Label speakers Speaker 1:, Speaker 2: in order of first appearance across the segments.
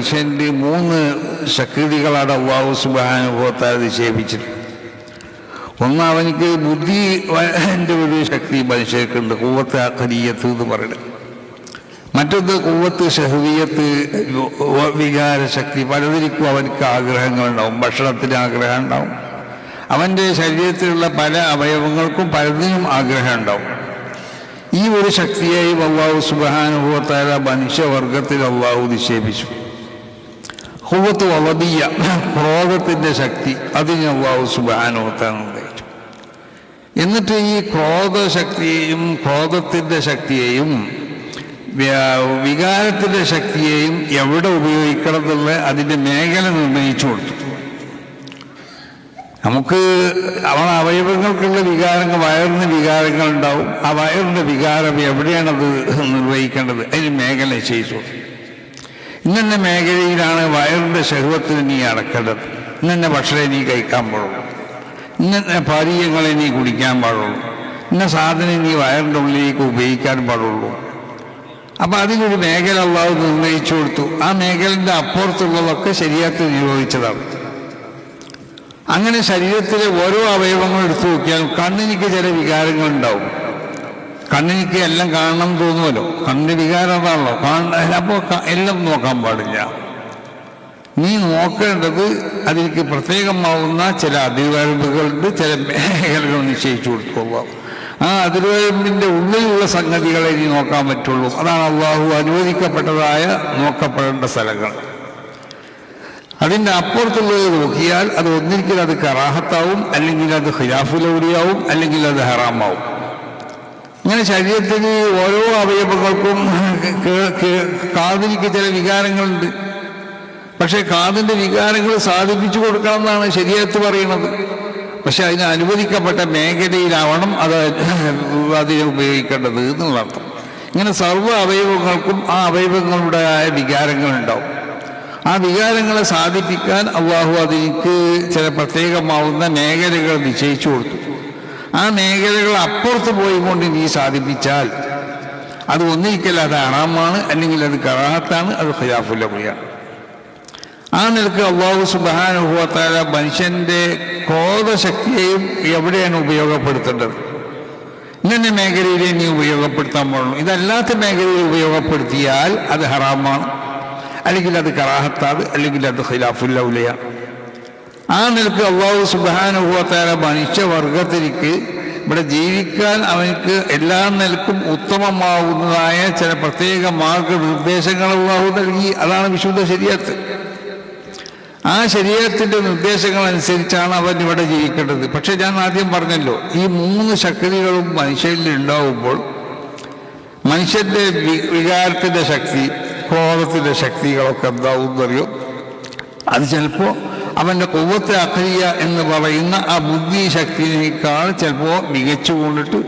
Speaker 1: മനുഷ്യന്റെ മൂന്ന് ശക്തികളാണ് അള്ളാഹു സുബാനുഭവത്താൽ നിക്ഷേപിച്ചിട്ടുണ്ട് ഒന്ന് അവനിക്ക് ബുദ്ധി എന്റെ ഒരു ശക്തി മനുഷ്യർക്കുണ്ട്. കൂവത്ത് അഖലീയത്ത് എന്ന് പറയുന്നത് മറ്റൊന്ന് കൂവത്ത് ഷഹദീയത്ത് വികാര ശക്തി. പലതിരിക്കും അവനക്ക് ആഗ്രഹങ്ങളുണ്ടാവും ഭക്ഷണത്തിന് ആഗ്രഹം ഉണ്ടാവും. അവന്റെ ശരീരത്തിലുള്ള പല അവയവങ്ങൾക്കും പലതിനും ആഗ്രഹം ഉണ്ടാവും. ഈ ഒരു ശക്തിയായി അള്ളാഹു സുബാനുഭവത്തായ മനുഷ്യവർഗത്തിൽ അള്ളാഹു നിക്ഷേപിച്ചു. ഹുവത്ത് വളബിയ ക്രോധത്തിന്റെ ശക്തി. അതിന് അള്ളാഹു സുബാനുഭവത്താൻ ഉപയോഗിച്ചു എന്നിട്ട് ഈ ക്രോധശക്തിയെയും ക്രോധത്തിന്റെ ശക്തിയെയും വികാരത്തിന്റെ ശക്തിയെയും എവിടെ ഉപയോഗിക്കണം എന്നുള്ള അതിന്റെ മേഖല നിർണയിച്ചു കൊടുത്തു. നമുക്ക് അവളെ അവയവങ്ങൾക്കുള്ള വികാരങ്ങൾ വയറിന് വികാരങ്ങൾ ഉണ്ടാവും. ആ വയറിന്റെ വികാരം എവിടെയാണത് നിർവഹിക്കേണ്ടത്? അതിന് മേഖല ചെയ്തു കൊടുത്തു. ഇന്നെ മേഖലയിലാണ് വയറിന്റെ ശഹുവത്തിന് നീ അടക്കേണ്ടത്. ഇന്നെ ഭക്ഷണം നീ കഴിക്കാൻ പാടുള്ളൂ. ഇന്നെ പാരീയങ്ങളെ നീ കുടിക്കാൻ പാടുള്ളൂ. ഇന്ന സാധനം നീ വയറിന്റെ ഉള്ളിലേക്ക് ഉപയോഗിക്കാൻ പാടുള്ളൂ. അപ്പം അതിനൊരു മേഖല അള്ളാഹു നിർണയിച്ചു കൊടുത്തു. ആ മേഖലന്റെ അപ്പുറത്തുള്ളതൊക്കെ ശരിയാക്കി നിയോഗിച്ചതാണ് അങ്ങനെ ശരീരത്തിലെ ഓരോ അവയവങ്ങളും എടുത്തു നോക്കിയാൽ കണ്ണിനിക്ക് ചില വികാരങ്ങൾ ഉണ്ടാവും. കണ്ണിനിക്ക് എല്ലാം കാണണം തോന്നുമല്ലോ. കണ്ണിന് വികാരം അതാണല്ലോ കാണ അപ്പോൾ എല്ലാം നോക്കാൻ പാടില്ല. നീ നോക്കേണ്ടത് അതിലേക്ക് പ്രത്യേകമാവുന്ന ചില അതിവരമ്പുകളുണ്ട് ചില മേഖലകൾ നിശ്ചയിച്ചു കൊടുത്തോളാം. ആ അതിർവരമ്പിന്റെ ഉള്ളിലുള്ള സംഗതികളെ നീ നോക്കാൻ പറ്റുള്ളൂ. അതാണ് അള്ളാഹു അനുവദിക്കപ്പെട്ടതായ നോക്കപ്പെടേണ്ട സ്ഥലങ്ങൾ. അതിന്റെ അപ്പുറത്തുള്ളത് നോക്കിയാൽ അത് ഒന്നിരിക്കൽ അത് കറാഹത്താവും അല്ലെങ്കിൽ അത് ഖിലാഫുലൗലിയാവും അല്ലെങ്കിൽ അത് ഹറാമാവും. ഇങ്ങനെ ശരീരത്തിന് ഓരോ അവയവങ്ങൾക്കും കാതിരിക്ക് ചില വികാരങ്ങളുണ്ട്. പക്ഷേ കാതിന്റെ വികാരങ്ങൾ സാധിപ്പിച്ചു കൊടുക്കണം എന്നാണ് ശരീരത്ത് പറയുന്നത്. പക്ഷെ അതിന് അനുവദിക്കപ്പെട്ട മേഖലയിലാവണം അത് അതിനെ ഉപയോഗിക്കേണ്ടത് എന്നുള്ള അർത്ഥം ഇങ്ങനെ സർവ അവയവങ്ങൾക്കും ആ അവയവങ്ങളുടെ വികാരങ്ങളുണ്ടാവും. ആ വികാരങ്ങളെ സാധിപ്പിക്കാൻ അള്ളാഹു അതിക്ക് ചില പ്രത്യേകമാവുന്ന മേഖലകൾ നിശ്ചയിച്ചു കൊടുത്തു. ആ മേഖലകൾ അപ്പുറത്ത് പോയിക്കൊണ്ട് നീ സാധിപ്പിച്ചാൽ അത് ഒന്നിരിക്കൽ അത് അറാമാണ് അല്ലെങ്കിൽ അത് കറാഹത്താണ് അത് ഖിലാഫുല്ലയാണ് ആ നിലയ്ക്ക് അള്ളാഹു സുബാനുഭവത്താല മനുഷ്യന്റെ ക്രോധശക്തിയെയും എവിടെയാണ് ഉപയോഗപ്പെടുത്തേണ്ടത്? ഇങ്ങനെ മേഖലയിലെ നീ ഉപയോഗപ്പെടുത്താൻ പാടുള്ളൂ. ഇതല്ലാത്ത മേഖലയിൽ ഉപയോഗപ്പെടുത്തിയാൽ അത് ഹറാമാണ് അല്ലെങ്കിൽ അത് കറാഹത്താണ് അല്ലെങ്കിൽ അത് ഖിലാഫുല്ലൗലയാണ് ആ നിലയ്ക്ക് അള്ളാഹു സുബാനുഭവത്താല മനുഷ്യ വർഗത്തിലേക്ക് ഇവിടെ ജീവിക്കാൻ അവനക്ക് എല്ലാ നിലക്കും ഉത്തമമാവുന്നതായ ചില പ്രത്യേക മാർഗനിർദ്ദേശങ്ങൾ അള്ളാഹു നൽകി. അതാണ് വിശുദ്ധ ശരീരത്ത് ആ ശരീരത്തിന്റെ നിർദ്ദേശങ്ങൾ അനുസരിച്ചാണ് അവൻ ഇവിടെ ജീവിക്കേണ്ടത്. പക്ഷെ ഞാൻ ആദ്യം പറഞ്ഞല്ലോ ഈ മൂന്ന് ശക്തികളും മനുഷ്യരിൽ ഉണ്ടാവുമ്പോൾ മനുഷ്യന്റെ വി- വികാരത്തിന്റെ ശക്തി ക്രോധത്തിന്റെ ശക്തികളൊക്കെ എന്താവും എന്നറിയോ അത് ചിലപ്പോൾ അവന്റെ കൊവ്വത്തെ അക്രിയ എന്ന് പറയുന്ന ആ ബുദ്ധി ശക്തിയേക്കാൾ ചിലപ്പോൾ മികച്ചു കൊണ്ടിട്ട്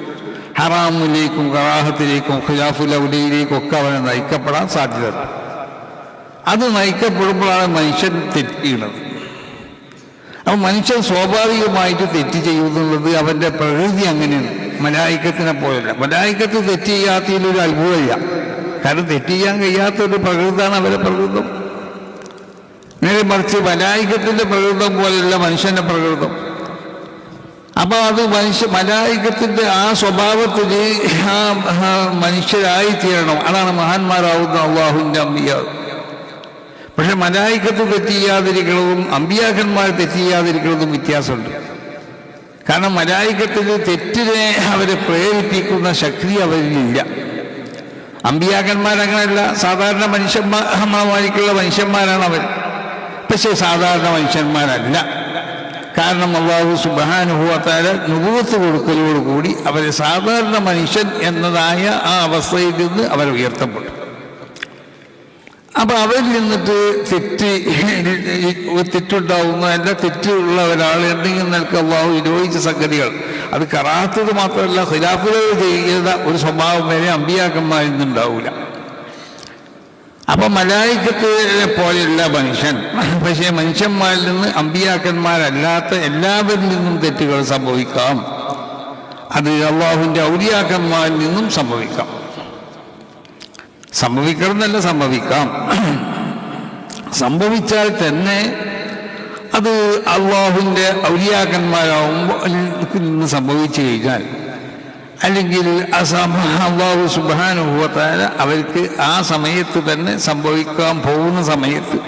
Speaker 1: ഹറാമിലേക്കും കറാഹത്തിലേക്കും ഖിലാഫുലൗലയിലേക്കും ഒക്കെ അവനെ നയിക്കപ്പെടാൻ സാധ്യത അത് നയിക്കപ്പെടുമ്പോഴാണ് മനുഷ്യൻ തെറ്റ് ചെയ്യുന്നത് അപ്പം മനുഷ്യൻ സ്വാഭാവികമായിട്ട് തെറ്റ് ചെയ്യുന്നുള്ളത് അവന്റെ പ്രകൃതി അങ്ങനെയാണ്. മലായിക്കത്തിനെ പോലെയല്ല. മലായിക്കത്ത് തെറ്റ് ചെയ്യാത്തതിലൊരു അത്ഭുതമില്ല. കാരണം തെറ്റ് ചെയ്യാൻ കഴിയാത്ത ഒരു അവരെ പ്രകൃതം. നേരെ മറിച്ച് മലായികത്തിന്റെ പ്രകൃതം പോലെയല്ല മനുഷ്യന്റെ പ്രകൃതം. അപ്പോൾ അത് മനുഷ്യ മലായികത്തിന്റെ ആ സ്വഭാവത്തിൽ ആ മനുഷ്യരായി തീരണം അതാണ് മഹാന്മാരാവുന്ന അള്ളാഹുവിന്റെ അമ്പിയ. പക്ഷെ മലായിക്കത്ത് തെറ്റിയാതിരിക്കുന്നതും അമ്പിയാക്കന്മാർ തെറ്റിയാതിരിക്കുന്നതും വ്യത്യാസമുണ്ട്. കാരണം മലായിക്കത്തിന് തെറ്റിനെ അവരെ പ്രേരിപ്പിക്കുന്ന ശക്തി അവരിലില്ല. അമ്പിയാക്കന്മാരങ്ങനെയല്ല സാധാരണ മനുഷ്യന്മാരിക്കുള്ള മനുഷ്യന്മാരാണ് അവർ പക്ഷേ സാധാരണ മനുഷ്യന്മാരല്ല. കാരണം അള്ളാഹു സുബാനുഭവത്താൽ നുപൂത്ത് കൊടുക്കലോടുകൂടി അവരെ സാധാരണ മനുഷ്യൻ എന്നതായ ആ അവസ്ഥയിൽ നിന്ന് അവർ ഉയർത്തപ്പെട്ടു. അപ്പം അവരിൽ നിന്നിട്ട് തെറ്റ് തെറ്റുണ്ടാവുന്ന അല്ല തെറ്റുള്ള ഒരാൾ എന്തെങ്കിലും നിനക്ക് അള്ളാഹു വിരോധിച്ച സംഗതികൾ അത് കറാത്തത് മാത്രമല്ല ഖിലാഫുകൾ ചെയ്യുന്ന ഒരു സ്വഭാവം വരെ അമ്പിയാക്കന്മാരിൽ നിന്നുണ്ടാവില്ല അപ്പൊ മലായിക്കത്തിനെ പോലെയുള്ള മനുഷ്യൻ. പക്ഷേ മനുഷ്യന്മാരിൽ നിന്ന് അമ്പിയാക്കന്മാരല്ലാത്ത എല്ലാവരിൽ നിന്നും തെറ്റുകൾ സംഭവിക്കാം. അത് അള്ളാഹുവിന്റെ ഔലിയാക്കന്മാരിൽ നിന്നും സംഭവിക്കാം. സംഭവിക്കണം എന്നല്ല സംഭവിക്കാം. സംഭവിച്ചാൽ തന്നെ അത് അള്ളാഹുവിന്റെ ഔലിയാക്കന്മാരാകുമ്പോൾ നിന്ന് സംഭവിച്ചു കഴിഞ്ഞാൽ അല്ലെങ്കിൽ അള്ളാഹു സുബാനുഭവത്താല അവർക്ക് ആ സമയത്ത് തന്നെ സംഭവിക്കാൻ പോകുന്ന സമയത്ത്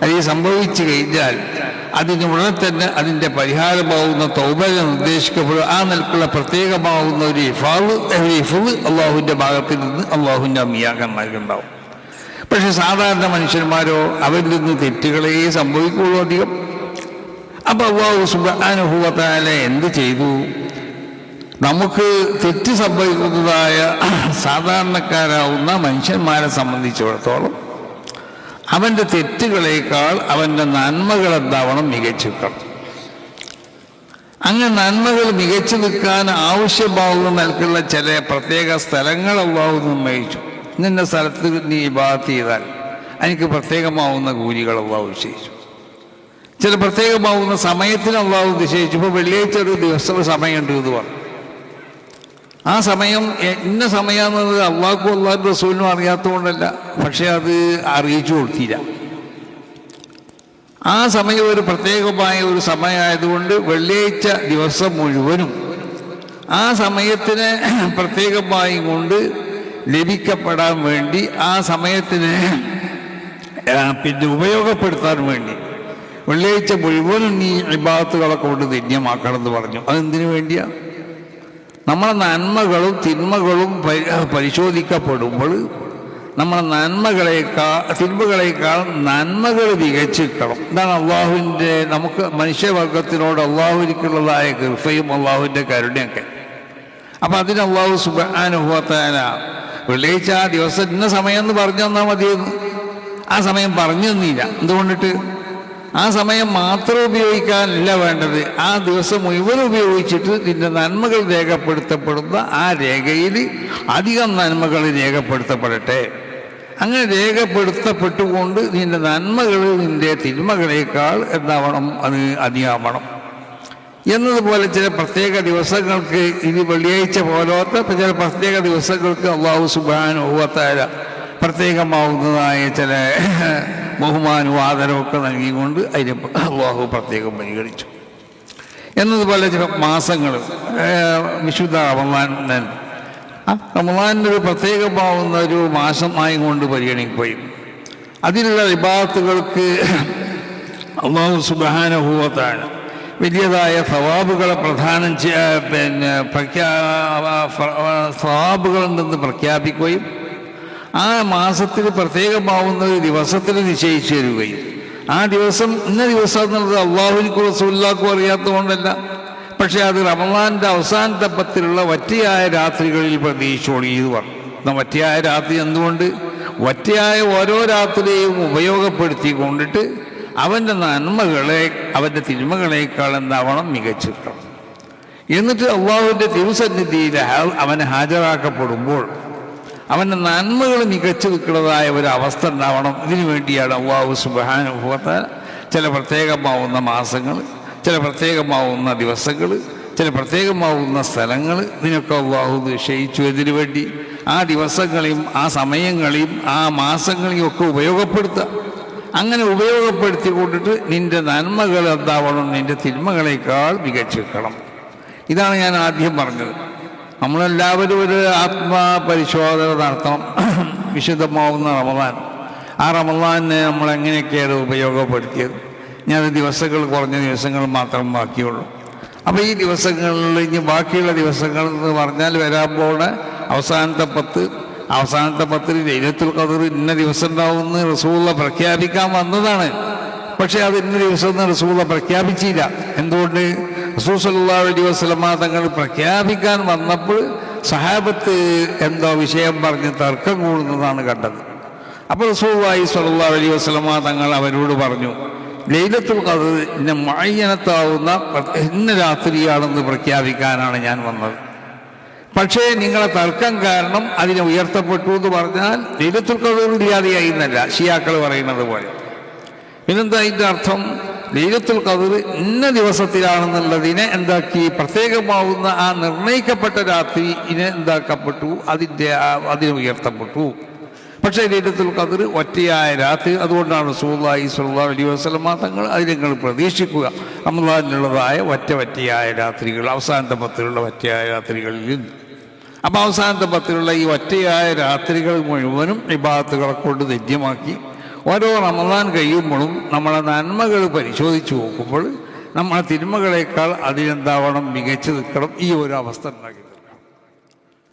Speaker 1: അല്ലെങ്കിൽ സംഭവിച്ചു കഴിഞ്ഞാൽ അതിന് ഉടനെ തന്നെ അതിന്റെ പരിഹാരമാവുന്ന തൗബല നിർദ്ദേശിക്കപ്പെടുക ആ നിലക്കുള്ള പ്രത്യേകമാവുന്ന ഒരു ഇഫാവ് ഇഫവ് അള്ളാഹുവിന്റെ ഭാഗത്തിൽ നിന്ന് അള്ളാഹുവിന്റെ അമ്മിയാക്കന്മാർക്കുണ്ടാവും പക്ഷെ സാധാരണ മനുഷ്യന്മാരോ അവരിൽ നിന്ന് തെറ്റുകളേ സംഭവിക്കുള്ളൂ അധികം. അപ്പോൾ അള്ളാഹു സുബാനുഭവത്താല എന്ത് ചെയ്തു? നമുക്ക് തെറ്റ് സംഭവിക്കുന്നതായ സാധാരണക്കാരാവുന്ന മനുഷ്യന്മാരെ സംബന്ധിച്ചിടത്തോളം അവന്റെ തെറ്റുകളേക്കാൾ അവന്റെ നന്മകൾ എന്താവണം മികച്ചു നിൽക്കണം. അങ്ങനെ നന്മകൾ മികച്ചു നിൽക്കാൻ ആവശ്യമാവുന്ന നിലക്കുള്ള ചില പ്രത്യേക സ്ഥലങ്ങൾ അള്ളാഹു നിർണയിച്ചു നിന്ന സ്ഥലത്ത് നീ ഇബാത്ത് ചെയ്താൽ എനിക്ക് പ്രത്യേകമാവുന്ന കൂലികൾ അള്ളാഹു നിശ്ചയിച്ചു. ചില പ്രത്യേകമാവുന്ന സമയത്തിന് നിശ്ചയിച്ചു. ഇപ്പോൾ വെള്ളിയാഴ്ച ഒരു ദിവസം സമയമുണ്ട് എന്ന് പറഞ്ഞു. ആ സമയം ഇന്ന സമയമെന്നത് അള്ളാഹ്ക്കും അള്ളാഹു റസൂലിനും അറിയാത്തതുകൊണ്ടല്ല. പക്ഷെ അത് അറിയിച്ചു കൊടുത്തില്ല. ആ സമയം ഒരു പ്രത്യേകമായ ഒരു സമയമായതുകൊണ്ട് വെള്ളിയാഴ്ച ദിവസം മുഴുവനും ആ സമയത്തിന് പ്രത്യേകമായി കൊണ്ട് ലഭിക്കപ്പെടാൻ വേണ്ടി ആ സമയത്തിന് പിന്നെ ഉപയോഗപ്പെടുത്താൻ വേണ്ടി വെള്ളിയാഴ്ച മുഴുവനും നീ വിഭാഗത്തുകളെ കൊണ്ട് ധന്യമാക്കണം എന്ന് പറഞ്ഞു. അതെന്തിനു വേണ്ടിയാ? നമ്മളെ നന്മകളും തിന്മകളും പരി- പരിശോധിക്കപ്പെടുമ്പോൾ നമ്മളെ നന്മകളേക്കാൾ തിന്മകളേക്കാൾ നന്മകൾ വികച്ചിട്ടണം ഇതാണ് അള്ളാഹുവിന്റെ നമുക്ക് മനുഷ്യവർഗത്തിനോട് അള്ളാഹുവിനുള്ളതായ കൃപയും അള്ളാഹുവിന്റെ കരുണയൊക്കെ. അപ്പം അതിന് അള്ളാഹു സുബാനുഭവത്താന വെള്ളിയാഴ്ച ആ ദിവസം ഇന്ന സമയം എന്ന് പറഞ്ഞു തന്നാൽ മതിയെന്ന്. ആ സമയം പറഞ്ഞു തന്നില്ല. എന്തുകൊണ്ടിട്ട്? ആ സമയം മാത്രം ഉപയോഗിക്കാനല്ല വേണ്ടത്. ആ ദിവസം മുഴുവൻ ഉപയോഗിച്ചിട്ട് നിന്റെ നന്മകൾ രേഖപ്പെടുത്തപ്പെടുന്ന ആ രേഖയിൽ അധികം നന്മകൾ രേഖപ്പെടുത്തപ്പെടട്ടെ. അങ്ങനെ രേഖപ്പെടുത്തപ്പെട്ടുകൊണ്ട് നിന്റെ നന്മകൾ നിന്റെ തിന്മകളേക്കാൾ എന്താവണം? അത് അധികമാവണം. എന്നതുപോലെ ചില പ്രത്യേക ദിവസങ്ങൾക്ക് ഇത് വെള്ളിയാഴ്ച പോലത്തെ ചില പ്രത്യേക ദിവസങ്ങൾക്ക് അള്ളാഹു സുബാൻ സുബാനുഭവത്തായ പ്രത്യേകമാവുന്നതായ ചില ബഹുമാനവും ആദരവുമൊക്കെ നൽകിക്കൊണ്ട് അതിന് അള്ളാഹു പ്രത്യേകം പരിഗണിച്ചു. എന്നതുപോലെ ചില മാസങ്ങൾ വിശുദ്ധ റമദാൻ ആ റമദാനിന്റെ ഒരു പ്രത്യേകമാവുന്ന ഒരു മാസമായി കൊണ്ട് പരിഗണിക്കുകയും അതിലുള്ള വിഭാഗത്തുകൾക്ക് അള്ളാഹു സുബാനുഭൂവത്താണ് വലിയതായ സവാബുകളെ പ്രധാനം പിന്നെ പ്രഖ്യാ സവാബുകളിൽ നിന്ന് പ്രഖ്യാപിക്കുകയും ആ മാസത്തിൽ പ്രത്യേകമാവുന്ന ഒരു ദിവസത്തിൽ നിശ്ചയിച്ചു തരികയും ആ ദിവസം ഇന്ന ദിവസം എന്നുള്ളത് അള്ളാഹുലിക്കും റസൂല്ലാക്കും അറിയാത്തതുകൊണ്ടല്ല. പക്ഷേ അത് റമദാന്റെ അവസാന തപ്പത്തിലുള്ള വറ്റിയായ രാത്രികളിൽ പ്രതീക്ഷിച്ചോളി ഇത് പറഞ്ഞു. വറ്റിയായ രാത്രി എന്തുകൊണ്ട്? വറ്റിയായ ഓരോ രാത്രിയെയും ഉപയോഗപ്പെടുത്തി കൊണ്ടിട്ട് അവന്റെ നന്മകളെ അവന്റെ തിന്മകളേക്കാൾ എന്താവണം മികച്ചിട്ടുണ്ട് എന്നിട്ട് അള്ളാഹുവിന്റെ തിരുസന്നിധിയിൽ അവൻ ഹാജരാക്കപ്പെടുമ്പോൾ അവന്റെ നന്മകൾ മികച്ചു നിൽക്കുന്നതായ ഒരു അവസ്ഥ ഉണ്ടാവണം. ഇതിനു വേണ്ടിയാണ് അള്ളാഹു സുബാനുഭവത്താൽ ചില പ്രത്യേകമാവുന്ന മാസങ്ങൾ ചില പ്രത്യേകമാവുന്ന ദിവസങ്ങൾ ചില പ്രത്യേകമാവുന്ന സ്ഥലങ്ങൾ ഇതിനൊക്കെ അള്ളാഹു നിശ്ചയിച്ചു. ഇതിനു വേണ്ടി ആ ദിവസങ്ങളെയും ആ സമയങ്ങളെയും ആ മാസങ്ങളെയും ഒക്കെ ഉപയോഗപ്പെടുത്തുക അങ്ങനെ ഉപയോഗപ്പെടുത്തി കൊണ്ടിട്ട് നിന്റെ നന്മകൾ എന്താവണം നിന്റെ തിന്മകളേക്കാൾ മികച്ചു വെക്കണം. ഇതാണ് ഞാൻ ആദ്യം പറഞ്ഞത്. നമ്മളെല്ലാവരും ഒരു ആത്മപരിശോധന നടത്തണം. വിശുദ്ധമാവുന്ന റമദാൻ. ആ റമദാനെ നമ്മൾ എങ്ങനെയൊക്കെയാണ് ഉപയോഗപ്പെടുത്തിയത്? ഞാൻ ദിവസങ്ങൾ കുറഞ്ഞ ദിവസങ്ങൾ മാത്രം ബാക്കിയുള്ളൂ. അപ്പോൾ ഈ ദിവസങ്ങളിൽ ഇനി ബാക്കിയുള്ള ദിവസങ്ങൾ എന്ന് പറഞ്ഞാൽ വരാൻ പോണ അവസാനത്തെ പത്ത് അവസാനത്തെ പത്തിൽ ലൈലത്തുൽ ഖദർ ഇന്ന ദിവസം ഉണ്ടാവുമെന്ന് റസൂള പ്രഖ്യാപിക്കാൻ വന്നതാണ്. പക്ഷേ അത് ഇന്ന ദിവസം എന്ന് റസൂള പ്രഖ്യാപിച്ചില്ല. എന്തുകൊണ്ട്? റസൂൽ സല്ലല്ലാഹു അലൈഹി വസല്ലമ തങ്ങൾ പ്രഖ്യാപിക്കാൻ വന്നപ്പോൾ സഹാബത്ത് എന്തോ വിഷയം പറഞ്ഞ് തർക്കം കൂടുന്നതാണ് കണ്ടത്. അപ്പോൾ റസൂലുള്ളാഹി സല്ലാ അലൈഹി വസ്ലമ തങ്ങൾ അവരോട് പറഞ്ഞു ലൈലത്തുൽ ഖദർ ഇന്ന മുഅയ്യനത്താവുന്ന ഇന്ന രാത്രിയാണെന്ന് പ്രഖ്യാപിക്കാനാണ് ഞാൻ വന്നത്. പക്ഷേ നിങ്ങളെ തർക്കം കാരണം അതിനെ ഉയർത്തപ്പെട്ടു എന്ന് പറഞ്ഞാൽ ലൈലത്തുൽ കഥ ഇല്ലാതെയായി എന്നല്ല ഷിയാക്കൾ പറയുന്നത് പോലെ. പിന്നെന്താ അതിന്റെ അർത്ഥം? ലൈലത്തുൽ കതിർ ഇന്ന ദിവസത്തിലാണെന്നുള്ളതിനെ എന്താക്കി? പ്രത്യേകമാവുന്ന ആ നിർണയിക്കപ്പെട്ട രാത്രി ഇനെ എന്താക്കപ്പെട്ടു? അതിന്റെ അതിന് ഉയർത്തപ്പെട്ടു. പക്ഷേ ലൈലത്തുൽ കതിർ ഒറ്റയായ രാത്രി. അതുകൊണ്ടാണ് റസൂലുള്ളാഹി സുഹൃത്താ അലൈഹി വസല്ലമ തങ്ങൾ അതിൽ നിങ്ങൾ പ്രതീക്ഷിക്കുക. റമദാനിലുള്ളതായ ഒറ്റ ഒറ്റയായ രാത്രികൾ അവസാനത്തെ പത്തിലുള്ള ഒറ്റയായ രാത്രികളിൽ അപ്പം അവസാനത്തെ പത്തിലുള്ള ഈ ഒറ്റയായ രാത്രികൾ മുഴുവനും വിഭാഗത്തുകളെ കൊണ്ട് ധന്യമാക്കി. ഓരോ റമദാൻ കഴിയുമ്പോഴും നമ്മളെ നന്മകൾ പരിശോധിച്ച് നോക്കുമ്പോൾ നമ്മളെ തിന്മകളേക്കാൾ അതിനെന്താവണം മികച്ചു നിൽക്കണം ഈ ഒരു അവസ്ഥ ഉണ്ടാക്കി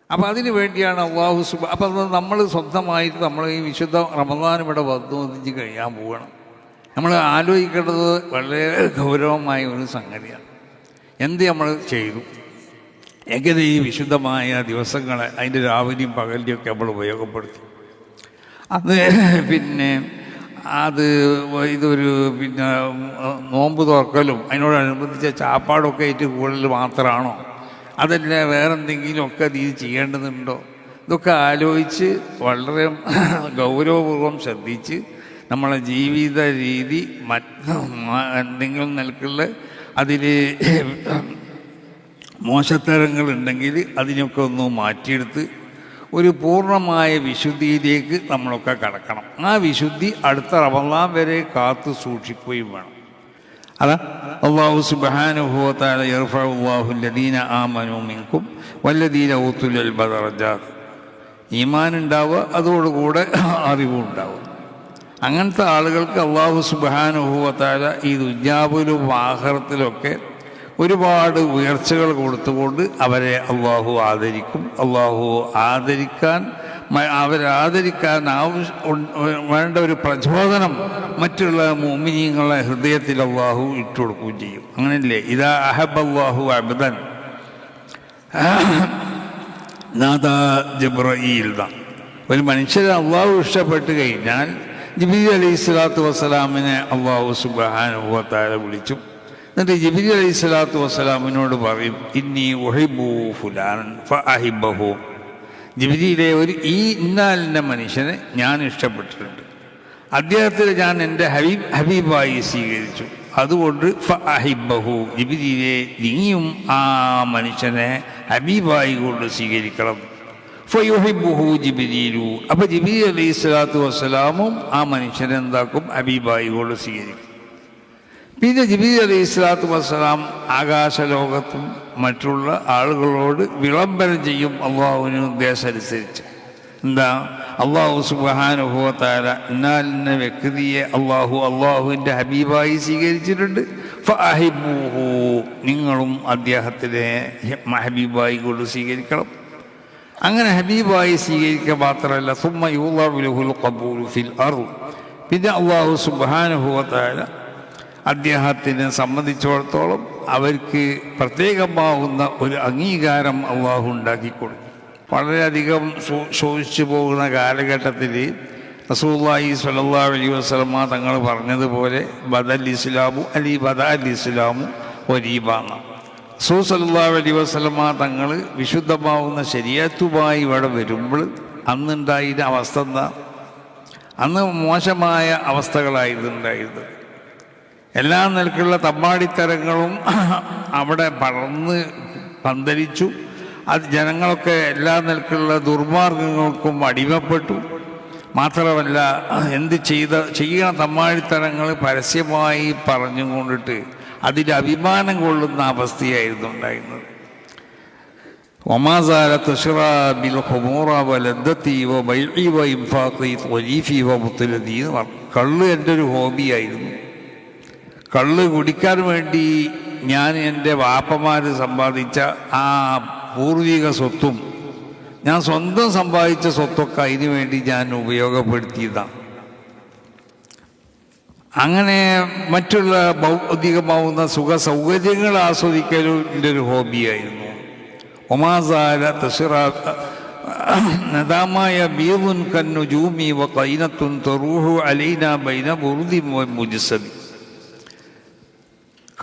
Speaker 1: അപ്പം അതിന് വേണ്ടിയാണ് അള്ളാഹു സുബ അപ്പം അത് നമ്മൾ സ്വന്തമായിട്ട് നമ്മൾ ഈ വിശുദ്ധ റമദാൻ ഇവിടെ വന്നു ഒന്നിച്ച് കഴിയാൻ പോകണം നമ്മൾ ആലോചിക്കേണ്ടത് വളരെ ഗൗരവമായ ഒരു സംഗതിയാണ്. എന്ത് നമ്മൾ ചെയ്തു? എങ്ങനെ ഈ വിശുദ്ധമായ ദിവസങ്ങളെ അതിന്റെ രാവിലെയും പകലിന്റെയും ഒക്കെ നമ്മൾ ഉപയോഗപ്പെടുത്തി? അത് പിന്നെ അത് ഇതൊരു പിന്നെ നോമ്പ് തുറക്കലും അതിനോടനുബന്ധിച്ച ചാപ്പാടൊക്കെ ആയിട്ട് കൂടുതൽ മാത്രമാണോ? അതല്ല വേറെ എന്തെങ്കിലുമൊക്കെ ഇത് ചെയ്യേണ്ടതുണ്ടോ? ഇതൊക്കെ ആലോചിച്ച് വളരെ ഗൗരവപൂർവം ശ്രദ്ധിച്ച് നമ്മളെ ജീവിത രീതി മറ്റ് എന്തെങ്കിലും നിലക്കുള്ള അതിൽ മോശത്തരങ്ങളുണ്ടെങ്കിൽ അതിനൊക്കെ ഒന്ന് മാറ്റിയെടുത്ത് ഒരു പൂർണമായ വിശുദ്ധിയിലേക്ക് നമ്മളൊക്കെ കടക്കണം. ആ വിശുദ്ധി അടുത്ത റമദാൻ വരെ കാത്തു സൂക്ഷിക്കുകയും വേണം. അതാ അള്ളാഹു സുബാനുഭവത്താല ഇർഫാഹു ലദീന ആ മിൻകും വല്ലദീന ബദറജാത്ത് ഈമാൻ ഉണ്ടാവുക അതോടുകൂടെ അറിവും ഉണ്ടാവുക അങ്ങനത്തെ ആളുകൾക്ക് അള്ളാഹു സുബാനുഭവത്താല ഈ ദുജാബിലും ആഹാരത്തിലൊക്കെ ഒരുപാട് ഉയർച്ചകൾ കൊടുത്തുകൊണ്ട് അവരെ അള്ളാഹു ആദരിക്കും. അള്ളാഹു ആദരിക്കാൻ അവരാദരിക്കാൻ ആവശ്യ വേണ്ട ഒരു പ്രചോദനം മറ്റുള്ള മോമിനിയങ്ങളെ ഹൃദയത്തിൽ അള്ളാഹു ഇട്ടുകൊടുക്കുകയും ചെയ്യും. അങ്ങനെയല്ലേ? ഇതാ അഹബ് അള്ളാഹു അബദൻ. നാദാ ജബ്രയിൽ ഒരു മനുഷ്യരെ അള്ളാഹു ഇഷ്ടപ്പെട്ട് കഴിഞ്ഞാൽ ജിബി അലൈഹി സ്വലാത്തു വസ്സലാമിനെ അള്ളാഹു സുബാനുഭവത്താല വിളിച്ചു എന്നിട്ട് ജിബിരി അലൈഹി സ്വലാത്തു വസ്സലാമിനോട് പറയും ഇന്നി ഒഹിബു ഫുലാൻ ഫഹിബഹു ജിബിരിയിലെ ഒരു ഈ ഇന്നാലിന്റെ മനുഷ്യനെ ഞാൻ ഇഷ്ടപ്പെട്ടിട്ടുണ്ട്. അദ്ദേഹത്തിന് ഞാൻ എന്റെ ഹബീബ് ഹബീബായി സ്വീകരിച്ചു. അതുകൊണ്ട് ഫഹിബഹു ജിബിരിയിലെ നീയും ആ മനുഷ്യനെ ഹബീബായി കൊണ്ട് സ്വീകരിക്കണം. ഫയുഹിബുഹു ജിബിരിയിലു അപ്പോൾ ജിബിരി അലൈഹി സ്വലാത്തു വസ്സലാമും ആ മനുഷ്യനെ എന്താക്കും? ഹബീബായി കൊണ്ട് സ്വീകരിക്കും. പിന്നെ ജിബി അലൈഹി സ്വലാത്തു വസ്സലാം ആകാശലോകത്തും മറ്റുള്ള ആളുകളോട് വിളംബരം ചെയ്യും അള്ളാഹുവിന് ഉദ്ദേശം അനുസരിച്ച് എന്താ? അള്ളാഹു സുബാനുഭവത്താല എന്നാലിന്ന വ്യക്തിയെ അള്ളാഹു അള്ളാഹുവിന്റെ ഹബീബായി സ്വീകരിച്ചിട്ടുണ്ട്. ഫഹിബൂഹു നിങ്ങളും അദ്ദേഹത്തിനെ ഹബീബായി കൊണ്ട് സ്വീകരിക്കണം. അങ്ങനെ ഹബീബായി സ്വീകരിക്കുക മാത്രമല്ല സുമ്മ യൂലാഹുൽ ഫിൽ അറു പിന്നെ അള്ളാഹു സുബാനുഭവത്താല അദ്ദേഹത്തിനെ സംബന്ധിച്ചിടത്തോളം അവർക്ക് പ്രത്യേകമാവുന്ന ഒരു അംഗീകാരം അള്ളാഹു ഉണ്ടാക്കിക്കൊടുക്കും വളരെയധികം ശോഷിച്ചു പോകുന്ന കാലഘട്ടത്തിൽ റസൂല്ലായി സലല്ലാ അലി വസ്ലമ തങ്ങൾ പറഞ്ഞതുപോലെ ബദൽ ഇസ്ലാമു അലി ബദ അൽ ഇസ്ലാമു ഒരീബാന്ന റസൂ സലല്ലാ അലി വസ്ലമ തങ്ങൾ വിശുദ്ധമാവുന്ന ശരിയത്തുമായി ഇവിടെ വരുമ്പോൾ അന്നുണ്ടായിരുന്ന അവസ്ഥ എന്താ? അന്ന് മോശമായ അവസ്ഥകളായിരുന്നു ഉണ്ടായിരുന്നത്. എല്ലാ നിലക്കുള്ള തമ്മാടിത്തരങ്ങളും അവിടെ പടർന്ന് പന്തലിച്ചു. അത് ജനങ്ങളൊക്കെ എല്ലാ നിലക്കുള്ള ദുർമാർഗങ്ങൾക്കും അടിമപ്പെട്ടു. മാത്രമല്ല എന്ത് ചെയ്ത ചെയ്യണ തമ്മാടിത്തരങ്ങൾ പരസ്യമായി പറഞ്ഞു കൊണ്ടിട്ട് അതിന്റെ അഭിമാനം കൊള്ളുന്ന അവസ്ഥയായിരുന്നു ഉണ്ടായിരുന്നത്. ബൈഇ വ ഇൻഫാഖി ത്വലീഫി വ മുത്തലദി എന്ന് പറഞ്ഞു. കള്ള് എന്റെ ഒരു ഹോബിയായിരുന്നു. കള്ള് കുടിക്കാൻ വേണ്ടി ഞാൻ എന്റെ വാപ്പമാർ സമ്പാദിച്ച ആ പൂർവിക സ്വത്തും ഞാൻ സ്വന്തം സമ്പാദിച്ച സ്വത്തൊക്കെ അതിനു വേണ്ടി ഞാൻ ഉപയോഗപ്പെടുത്തിയതാണ് അങ്ങനെ മറ്റുള്ള ഭൗതികമാവുന്ന സുഖ സൗകര്യങ്ങൾ ആസ്വദിക്കലും എന്റെ ഒരു ഹോബിയായിരുന്നു. ഒമാസാര തഷിറാത്ത നദാമായ ബീറുൻ കന്നു ജൂമി വ കൈനത്തുൻ തൊറൂഹു അലൈന ബൈന ബുറുദി മുജിസദി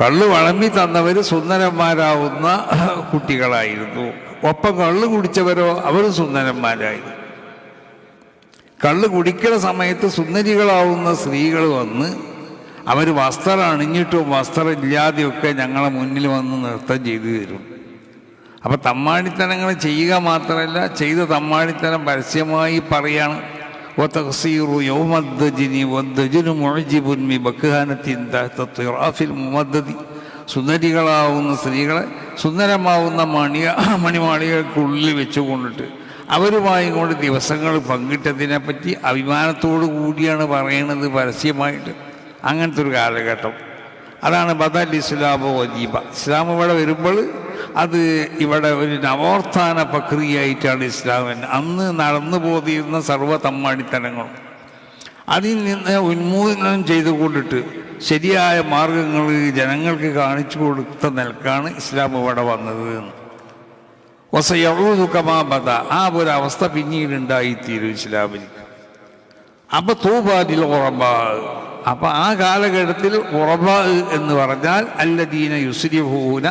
Speaker 1: കള്ള് വളമ്പി തന്നവർ സുന്ദരന്മാരാവുന്ന കുട്ടികളായിരുന്നു. ഒപ്പം കള്ള് കുടിച്ചവരോ അവർ സുന്ദരന്മാരായിരുന്നു. കള്ള് കുടിക്കുന്ന സമയത്ത് സുന്ദരികളാവുന്ന സ്ത്രീകൾ വന്ന് അവർ വസ്ത്രം അണിഞ്ഞിട്ടും വസ്ത്രം ഇല്ലാതെയൊക്കെ ഞങ്ങളെ മുന്നിൽ വന്ന് നൃത്തം ചെയ്തു തരും. അപ്പം തമ്മാടിത്തനങ്ങൾ ചെയ്യുക മാത്രമല്ല ചെയ്ത തമ്മാടിത്തനം പരസ്യമായി പറയാണ്. وتقصير يوم الدجن والدجن معجب ببكهانة تحت الطراف الممدد സുന്ദരികളാവുന്ന സ്ത്രീകളെ സുന്ദരമാവുന്ന മണിയ മണിമാളികൾക്കുള്ളിൽ വെച്ചുകൊണ്ടിട്ട് അവരുമായി കൊണ്ട് ദിവസങ്ങൾ പങ്കിട്ടതിനെപ്പറ്റി അഭിമാനത്തോടു കൂടിയാണ് പറയുന്നത് പരസ്യമായിട്ട് അങ്ങനത്തെ ഒരു കാലഘട്ടം അതാണ് ബദൽ ഇസ്ലാമോ വജീബ ഇസ്ലാം ഇവിടെ വരുമ്പോൾ അത് ഇവിടെ ഒരു നവോത്ഥാന പ്രക്രിയയായിട്ടാണ് ഇസ്ലാമൻ അന്ന് നടന്നു പോതിരുന്ന സർവ തമ്മാടിത്തരങ്ങളും. അതിൽ നിന്ന് ഉന്മൂലനം ചെയ്തുകൊണ്ടിട്ട് ശരിയായ മാർഗങ്ങൾ ജനങ്ങൾക്ക് കാണിച്ചു കൊടുത്ത നിലക്കാണ് ഇസ്ലാം ഇവിടെ വന്നത് എന്ന്. വസയൂതു കമാബദ ആ ഒരു അവസ്ഥ പിന്നീട് ഉണ്ടായിത്തീരും ഇസ്ലാമിൽ അപ്പൊ തൂബാദിൽ ഉറബ. അപ്പൊ ആ കാലഘട്ടത്തിൽ ഉറബ എന്ന് പറഞ്ഞാൽ അല്ലദീന യുസ്രിഹൂന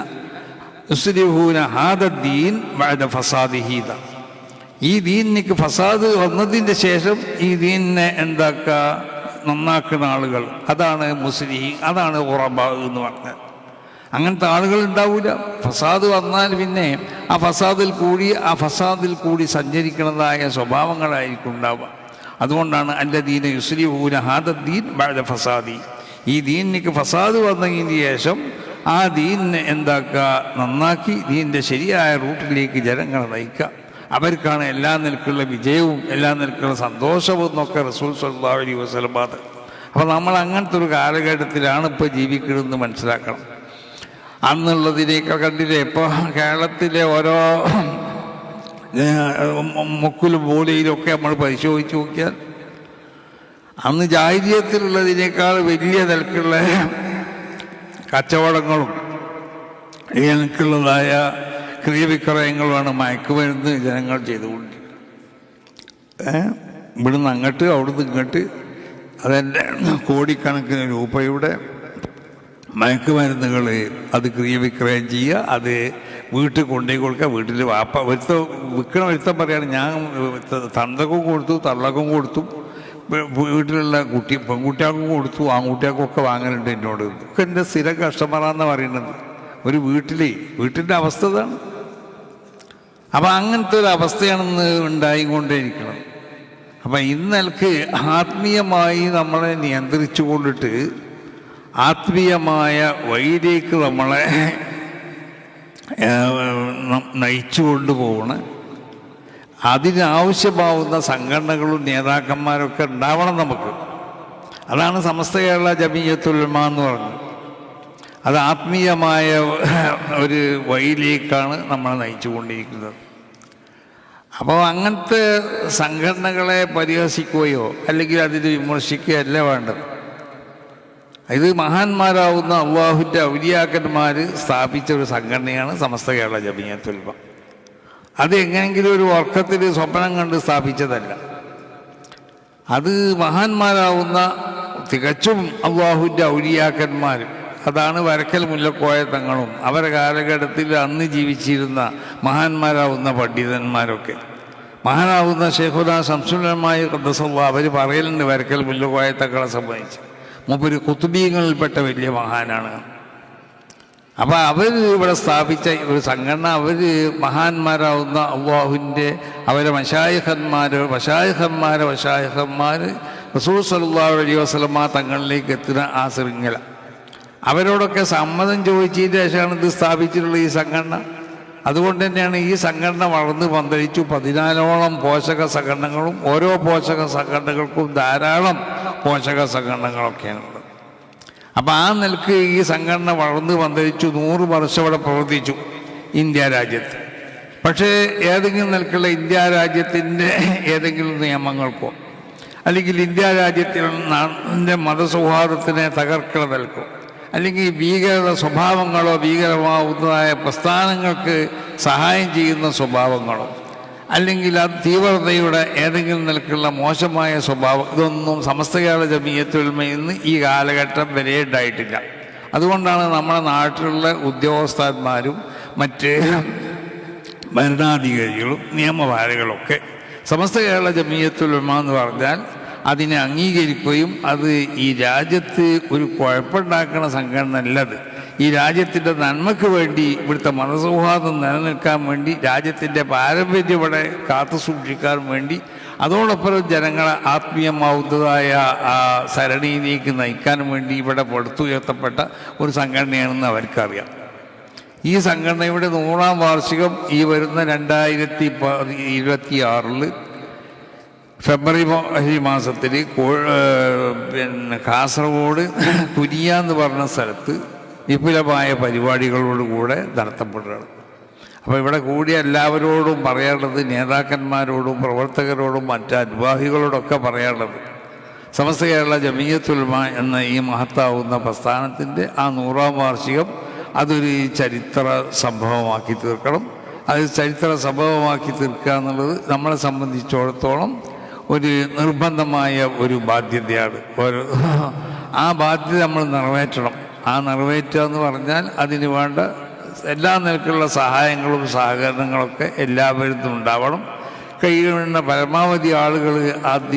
Speaker 1: ഈ ദീനിക്ക് ഫസാദ് വന്നതിന്റെ ശേഷം ഈ ദീനിനെ എന്താക്കുക നന്നാക്കുന്ന ആളുകൾ. അതാണ് മുസ്ലിം അതാണ് ഉറബ എന്ന് പറഞ്ഞത്. അങ്ങനത്തെ ആളുകൾ ഉണ്ടാവില്ല ഫസാദ് വന്നാൽ പിന്നെ ആ ഫസാദിൽ കൂടി ആ ഫസാദിൽ കൂടി സഞ്ചരിക്കുന്നതായ സ്വഭാവങ്ങളായിരിക്കും ഉണ്ടാവുക. അതുകൊണ്ടാണ് അല്ല ദീന യുസ്ലി ഊന ഹാദ ബഅദ ഫസാദി. ഈ ദീനിക്ക് ഫസാദ് വന്നതിന് ശേഷം ആ ദീനിനെ എന്താക്കുക? നന്നാക്കി ദീനിന്റെ ശരിയായ റൂട്ടിലേക്ക് ജനങ്ങളെ നയിക്കുക. അവർക്കാണ് എല്ലാ നിലക്കുള്ള വിജയവും എല്ലാ നിലക്കുള്ള സന്തോഷവും എന്നൊക്കെ റസൂൽ സല്ലല്ലാഹു അലൈഹി വസല്ലം ബാദ് അപ്പോൾ നമ്മൾ അങ്ങനത്തെ ഒരു കാലഘട്ടത്തിലാണ് ഇപ്പോൾ ജീവിക്കുന്നതെന്ന് മനസ്സിലാക്കണം. അന്നുള്ളതിനേക്കാൾ കണ്ടില്ലേ? ഇപ്പോൾ കേരളത്തിലെ ഓരോ മുക്കിലും മൂലയിലൊക്കെ നമ്മൾ പരിശോധിച്ച് നോക്കിയാൽ അന്ന് ജാഹിര്യത്തിലുള്ളതിനേക്കാൾ വലിയ നിലക്കുള്ള കച്ചവടങ്ങളും എനിക്കുള്ളതായ ക്രിയവിക്രയങ്ങളുമാണ് മയക്കുമരുന്ന് ജനങ്ങൾ ചെയ്തുകൊണ്ടിരിക്കുന്നത് ഏ? ഇവിടുന്ന് അങ്ങോട്ട് അവിടുന്ന് ഇങ്ങോട്ട് അതെന്റെ കോടിക്കണക്കിന് രൂപയുടെ മയക്കുമരുന്നുകൾ അത് ക്രിയവിക്രയം ചെയ്യുക അത് വീട്ടിൽ കൊണ്ടുപോയി കൊടുക്കുക വീട്ടിൽ വാപ്പ ഒരുത്ത വിൽക്കണ ഒരുത്തം പറയുകയാണ് ഞാൻ തന്തക്കും കൊടുത്തു തള്ളക്കും കൊടുത്തു വീട്ടിലുള്ള കുട്ടി പെൺകുട്ടികൾക്കും കൊടുത്തു ആൺകുട്ടികൾക്കും വാങ്ങലുണ്ട് എന്നോട്. ഒക്കെ എന്റെ സ്ഥിരം കസ്റ്റമറാന്ന് പറയുന്നത്. ഒരു വീട്ടിലേ വീട്ടിന്റെ അവസ്ഥ ഇതാണ് അപ്പം അങ്ങനത്തെ ഒരു അവസ്ഥയാണെന്ന് ഉണ്ടായിക്കൊണ്ടേയിരിക്കണം അപ്പം ഇന്നൽക്ക് ആത്മീയമായി നമ്മളെ നിയന്ത്രിച്ചു കൊണ്ടിട്ട് ആത്മീയമായ വഴിയിലേക്ക് നമ്മളെ നയിച്ചു കൊണ്ടുപോകണം അതിനാവശ്യമാവുന്ന സംഘടനകളും നേതാക്കന്മാരൊക്കെ ഉണ്ടാവണം നമുക്ക്. അതാണ് സമസ്ത കേരള ജമീയത്തുൽമ എന്ന് പറഞ്ഞത്. അത് ആത്മീയമായ ഒരു വഴിയിലേക്കാണ് നമ്മളെ നയിച്ചു കൊണ്ടിരിക്കുന്നത് അപ്പോൾ അങ്ങനത്തെ സംഘടനകളെ പരിഹസിക്കുകയോ അല്ലെങ്കിൽ അതിൽ വിമർശിക്കുകയോ അല്ല വേണ്ടത്. ഇത് മഹാന്മാരാവുന്ന അള്ളാഹുവിന്റെ ഔലിയാക്കന്മാർ സ്ഥാപിച്ച ഒരു സംഘടനയാണ് സമസ്ത കേരള ജമീയത്തുൽമ അത് എങ്ങനെങ്കിലും ഒരു ഉറക്കത്തിൽ സ്വപ്നം കണ്ട് സ്ഥാപിച്ചതല്ല. അത് മഹാന്മാരാവുന്ന തികച്ചും അള്ളാഹുവിന്റെ ഔലിയാക്കന്മാർ അതാണ് വരക്കൽ മുല്ലക്കോയ തങ്ങളും അവരുടെ കാലഘട്ടത്തിൽ അന്ന് ജീവിച്ചിരുന്ന മഹാന്മാരാവുന്ന പണ്ഡിതന്മാരൊക്കെ. മഹാനാവുന്ന ഷെയ്ഖുദ സംസുലമായ കദ്ദസല്ല അവർ പറയലുണ്ട് വരക്കൽ മുല്ലക്കോയ തങ്ങളെ സംബന്ധിച്ച്. മുമ്പൊരു കുത്തുബീങ്ങളിൽപ്പെട്ട വലിയ മഹാനാണ്. അപ്പോൾ അവർ ഇവിടെ സ്ഥാപിച്ച ഒരു സംഘടന അവർ മഹാന്മാരാവുന്ന അള്ളാഹുവിന്റെ അവരെ മഷായഹന്മാർ വശായഹന്മാരെ വശായഹന്മാർ റസൂൽ സല്ലല്ലാഹു അലൈഹി വസല്ലമ തങ്ങളിലേക്ക് എത്തുന്ന ആ ശൃംഖല. അവരോടൊക്കെ സമ്മതം ചോദിച്ചതിന് ശേഷമാണ് ഇത് സ്ഥാപിച്ചിട്ടുള്ള ഈ സംഘടന. അതുകൊണ്ട് തന്നെയാണ് ഈ സംഘടന വളർന്ന് പന്തലിച്ചു. പതിനാലോളം പോഷക സംഘടനകളും ഓരോ പോഷക സംഘടനകൾക്കും ധാരാളം പോഷക സംഘടനകളൊക്കെയാണ് ഉള്ളത് അപ്പം ആ നിലയ്ക്ക് ഈ സംഘടന വളർന്നു പന്തലിച്ചു നൂറ് വർഷം ഇവിടെ പ്രവർത്തിച്ചു ഇന്ത്യ രാജ്യത്ത്. പക്ഷേ ഏതെങ്കിലും നിലക്കുള്ള ഇന്ത്യ രാജ്യത്തിന്റെ ഏതെങ്കിലും നിയമങ്ങൾക്കോ അല്ലെങ്കിൽ ഇന്ത്യ രാജ്യത്തിന്റെ മതസൗഹാർദ്ദത്തിനെ തകർക്കണ നിൽക്കോ അല്ലെങ്കിൽ ഭീകരത സ്വഭാവങ്ങളോ ഭീകരമാവുന്നതായ പ്രസ്ഥാനങ്ങൾക്ക് സഹായം ചെയ്യുന്ന സ്വഭാവങ്ങളോ അല്ലെങ്കിൽ ആ തീവ്രതയുടെ ഏതെങ്കിലും നിലക്കുള്ള മോശമായ സ്വഭാവം ഇതൊന്നും സമസ്തകാല കേരള ഇന്ന് ഈ കാലഘട്ടം വരെ ഉണ്ടായിട്ടില്ല. അതുകൊണ്ടാണ് നമ്മുടെ നാട്ടിലുള്ള ഉദ്യോഗസ്ഥന്മാരും മറ്റ് ഭരണാധികാരികളും നിയമപാലകളൊക്കെ സമസ്ത കേരള ജമീയത്തുൽമ എന്ന് പറഞ്ഞാൽ അതിനെ അംഗീകരിക്കുകയും അത് ഈ രാജ്യത്ത് ഒരു കുഴപ്പമുണ്ടാക്കുന്ന സംഘടന അല്ലത്. ഈ രാജ്യത്തിന്റെ നന്മയ്ക്ക് വേണ്ടി ഇവിടുത്തെ മതസൗഹാർദ്ദം നിലനിൽക്കാൻ വേണ്ടി രാജ്യത്തിന്റെ പാരമ്പര്യം ഇവിടെ കാത്തു സൂക്ഷിക്കാൻ വേണ്ടി അതോടൊപ്പം ജനങ്ങളെ ആത്മീയമാവുന്നതായ സരണിയിലേക്ക് നയിക്കാൻ വേണ്ടി ഇവിടെ പടുത്തുയർത്തപ്പെട്ട ഒരു സംഘടനയാണെന്ന് അവർക്കറിയാം. ഈ സംഘടനയുടെ നൂറാം വാർഷികം ഈ വരുന്ന രണ്ടായിരത്തി ഇരുപത്തി ആറിൽ ഫെബ്രുവരി ഈ മാസത്തിൽ പിന്നെ കാസർഗോഡ് കുനിയ എന്ന് പറഞ്ഞ സ്ഥലത്ത് വിപുലമായ പരിപാടികളോടുകൂടെ നടത്തപ്പെടുകയാണ്. അപ്പോൾ ഇവിടെ കൂടിയ എല്ലാവരോടും പറയാനുള്ളത് നേതാക്കന്മാരോടും പ്രവർത്തകരോടും മറ്റ് അനുഭാവികളോടൊക്കെ പറയാനുള്ളത്. സമസ്ത കേരള ജമീയത്തുൽമ എന്ന ഈ മഹത്താവുന്ന പ്രസ്ഥാനത്തിന്റെ ആ നൂറാം വാർഷികം അതൊരു ചരിത്ര സംഭവമാക്കി തീർക്കണം. അത് ചരിത്ര സംഭവമാക്കി തീർക്കുക എന്നുള്ളത് നമ്മളെ സംബന്ധിച്ചിടത്തോളം ഒരു നിർബന്ധമായ ഒരു ബാധ്യതയാണ്. ഒരു ആ ബാധ്യത നമ്മൾ നിറവേറ്റണം. ആ നിറവേറ്റുക എന്ന് പറഞ്ഞാൽ അതിന് വേണ്ട എല്ലാ നിലക്കുള്ള സഹായങ്ങളും സഹകരണങ്ങളൊക്കെ എല്ലാവരും ഉണ്ടാവണം. കഴിയുന്ന പരമാവധി ആളുകൾ അതിൽ